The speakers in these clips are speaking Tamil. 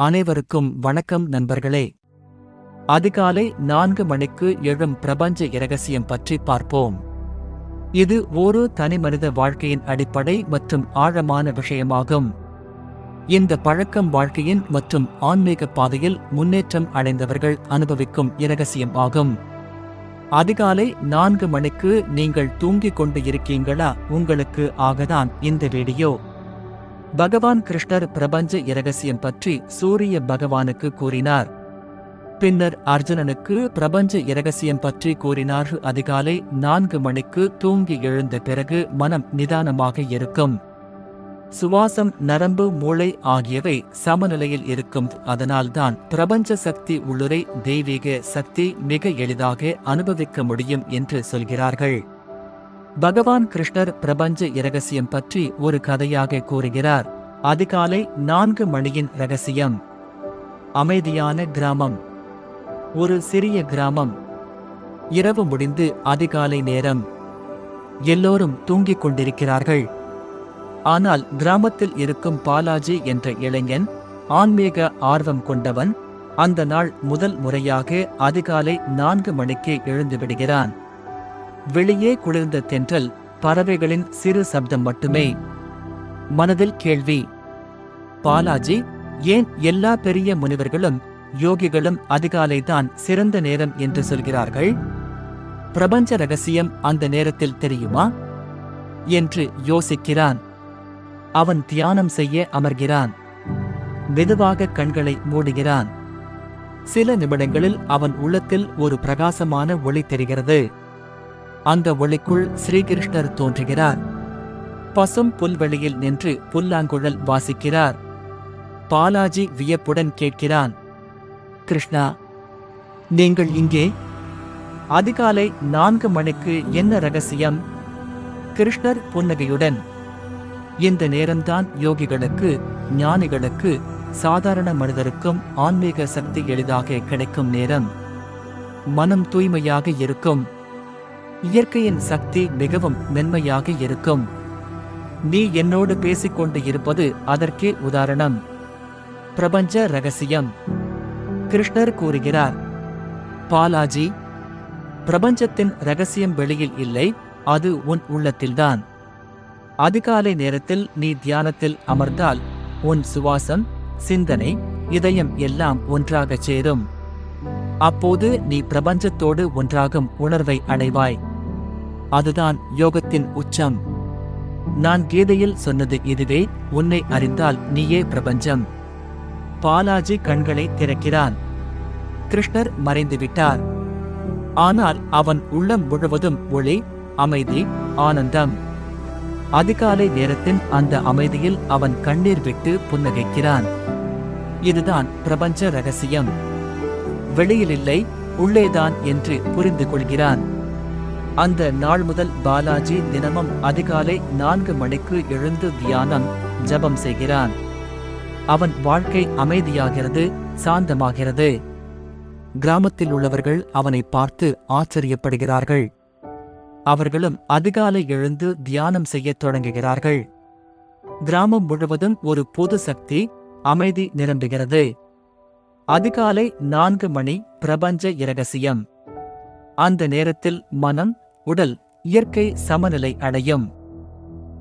அனைவருக்கும் வணக்கம் நண்பர்களே. அதிகாலை நான்கு மணிக்கு எழும் பிரபஞ்ச இரகசியம் பற்றி பார்ப்போம். இது ஒரு தனிமனித வாழ்க்கையின் அடிப்படை மற்றும் ஆழமான விஷயமாகும். இந்த பழக்கம் வாழ்க்கையின் மற்றும் ஆன்மீக பாதையில் முன்னேற்றம் அடைந்தவர்கள் அனுபவிக்கும் இரகசியம் ஆகும். அதிகாலை நான்கு மணிக்கு நீங்கள் தூங்கிக் கொண்டு இருக்கீங்களா? உங்களுக்கு ஆகதான் இந்த வீடியோ. பகவான் கிருஷ்ணர் பிரபஞ்ச இரகசியம் பற்றி சூரிய பகவானுக்கு கூறினார். பின்னர் அர்ஜுனனுக்கு பிரபஞ்ச இரகசியம் பற்றி கூறினார். அதிகாலை நான்கு மணிக்கு தூங்கி எழுந்த பிறகு மனம் நிதானமாக இருக்கும். சுவாசம் நரம்பு மூளை ஆகியவை சமநிலையில் இருக்கும். அதனால்தான் பிரபஞ்ச சக்தி உள்ளுரை தெய்வீக சக்தி மிக எளிதாக அனுபவிக்க முடியும் என்று சொல்கிறார்கள். பகவான் கிருஷ்ணர் பிரபஞ்ச இரகசியம் பற்றி ஒரு கதையாக கூறுகிறார். அதிகாலை நான்கு மணியின் ரகசியம் அமைதியான கிராமம். ஒரு சிறிய கிராமம். இரவு முடிந்து அதிகாலை நேரம். எல்லோரும் தூங்கிக் கொண்டிருக்கிறார்கள். ஆனால் கிராமத்தில் இருக்கும் பாலாஜி என்ற இளைஞன் ஆன்மீக ஆர்வம் கொண்டவன் அந்த நாள் முதல் முறையாக அதிகாலை நான்கு மணிக்கு எழுந்து விடுகிறான். வெளியே குளிர்ந்த தென்றல் பறவைகளின் சிறு சப்தம் மட்டுமே. மனதில் கேள்வி பாலாஜி ஏன் எல்லா பெரிய முனிவர்களும் யோகிகளும் அதிகாலைதான் சிறந்த நேரம் என்று சொல்கிறார்கள்? பிரபஞ்ச ரகசியம் அந்த நேரத்தில் தெரியுமா? என்று யோசிக்கிறான். அவன் தியானம் செய்ய அமர்கிறான். மெதுவாக கண்களை மூடுகிறான். சில நிமிடங்களில் அவன் உள்ளத்தில் ஒரு பிரகாசமான ஒளி தெரிகிறது. அந்த ஒளிக்குள் ஸ்ரீகிருஷ்ணர் தோன்றுகிறார். பசும் புல்வெளியில் நின்று புல்லாங்குழல் வாசிக்கிறார். பாலாஜி வியப்புடன் கேட்கிறான் கிருஷ்ணா நீங்கள் இங்கே? அதிகாலை நான்கு மணிக்கு என்ன ரகசியம்? கிருஷ்ணர் புன்னகையுடன் இந்த நேரம்தான் யோகிகளுக்கு ஞானிகளுக்கு சாதாரண மனிதருக்கும் ஆன்மீக சக்தி எளிதாக கிடைக்கும் நேரம். மனம் தூய்மையாக இருக்கும். இயற்கையின் சக்தி மிகவும் மென்மையாக இருக்கும். நீ என்னோடு பேசிக்கொண்டு இருப்பது அதற்கே உதாரணம். பிரபஞ்ச ரகசியம். கிருஷ்ணர் கூறுகிறார் பாலாஜி பிரபஞ்சத்தின் ரகசியம் வெளியில் இல்லை அது உன் உள்ளத்தில்தான். அதிகாலை நேரத்தில் நீ தியானத்தில் அமர்ந்தால் உன் சுவாசம் சிந்தனை இதயம் எல்லாம் ஒன்றாகச் சேரும். அப்போது நீ பிரபஞ்சத்தோடு ஒன்றாகும் உணர்வை அடைவாய். அதுதான் யோகத்தின் உச்சம். நான் கீதையில் சொன்னது இதுவே உன்னை அறிந்தால் நீயே பிரபஞ்சம். பாலாஜி கண்களை திறக்கிறான். கிருஷ்ணர் மறைந்துவிட்டார். ஆனால் அவன் உள்ளம் முழுவதும் ஒளி அமைதி ஆனந்தம். அதிகாலை நேரத்தின் அந்த அமைதியில் அவன் கண்ணீர் விட்டு புன்னகைக்கிறான். இதுதான் பிரபஞ்ச ரகசியம். வெளியில் இல்லை உள்ளேதான் என்று புரிந்து கொள்கிறான். அந்த நாள் முதல் பாலாஜி தினமும் அதிகாலை நான்கு மணிக்கு எழுந்து தியானம் ஜபம் செய்கிறான். அவன் வாழ்க்கை அமைதியாகிறது சாந்தமாகிறது. கிராமத்தில் உள்ளவர்கள் அவனை பார்த்து ஆச்சரியப்படுகிறார்கள். அவர்களும் அதிகாலை எழுந்து தியானம் செய்யத் தொடங்குகிறார்கள். கிராமம் முழுவதும் ஒரு பொது சக்தி அமைதி நிரம்புகிறது. அதிகாலை நான்கு மணி பிரபஞ்ச இரகசியம். அந்த நேரத்தில் மனம் உடல் இயற்கை சமநிலை அடையும்.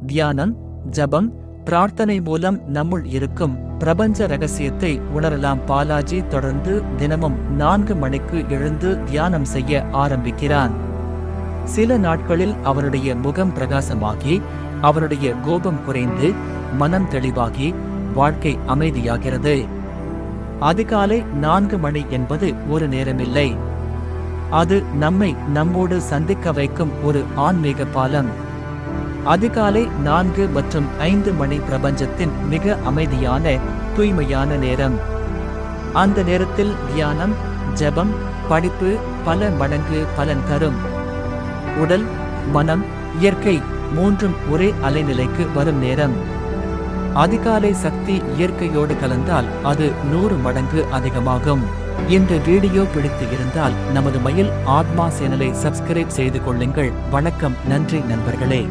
தியானம் ஜபம் பிரார்த்தனை மூலம் நம்முள் இருக்கும் பிரபஞ்ச ரகசியத்தை உணரலாம். பாலாஜி தொடர்ந்து தினமும் நான்கு மணிக்கு எழுந்து தியானம் செய்ய ஆரம்பிக்கிறான். சில நாட்களில் அவருடைய முகம் பிரகாசமாகி அவனுடைய கோபம் குறைந்து மனம் தெளிவாகி வாழ்க்கை அமைதியாகிறது. அதிகாலை நான்கு மணி என்பது ஒரு நேரமில்லை. அது நம்மை நம்மோடு சந்திக்க வைக்கும் ஒரு ஆன்மீக பாலம். அதிகாலை நான்கு மற்றும் ஐந்து மணி பிரபஞ்சத்தின் மிக அமைதியான தூய்மையான நேரம். அந்த நேரத்தில் தியானம் ஜெபம் படிப்பு பல மடங்கு பலன் தரும். உடல் மனம் இயற்கை மூன்றும் ஒரே அலைநிலைக்கு வரும் நேரம். அதிகாலை சக்தி இயற்கையோடு கலந்தால் அது நூறு மடங்கு அதிகமாகும். இந்த வீடியோ பிடித்து இருந்தால் நமது மயில் ஆத்மா சேனலை சப்ஸ்கிரைப் செய்து கொள்ளுங்கள். வணக்கம் நன்றி நண்பர்களே.